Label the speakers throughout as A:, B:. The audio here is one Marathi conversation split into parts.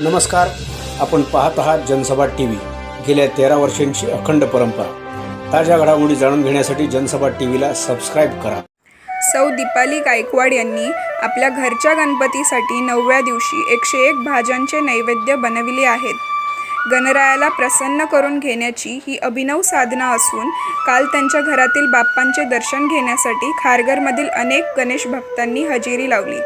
A: नमस्कार. आपण पाहत आहात जनसभा टी व्ही गेल्या तेरा वर्षांची अखंड परंपरा. ताज्या घडामोडी जाणून घेण्यासाठी जनसभा टी व्हीला सबस्क्राईब करा.
B: सौ दीपाली गायकवाड यांनी आपल्या घरच्या गणपतीसाठी नवव्या दिवशी एकशे एक भाज्यांचे नैवेद्य बनविले आहेत. गणरायाला प्रसन्न करून घेण्याची ही अभिनव साधना असून काल त्यांच्या घरातील बाप्पांचे दर्शन घेण्यासाठी खारघरमधील अनेक गणेश भक्तांनी हजेरी लावली.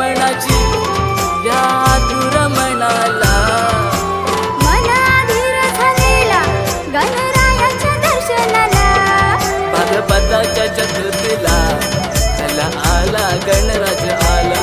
C: ओढ मनाची या दुरमनाला
D: मनाधीर झालेला गणरायाच्या दर्शनाला.
C: भागवताच्या चतुर्थीला आला आला गणराज आला.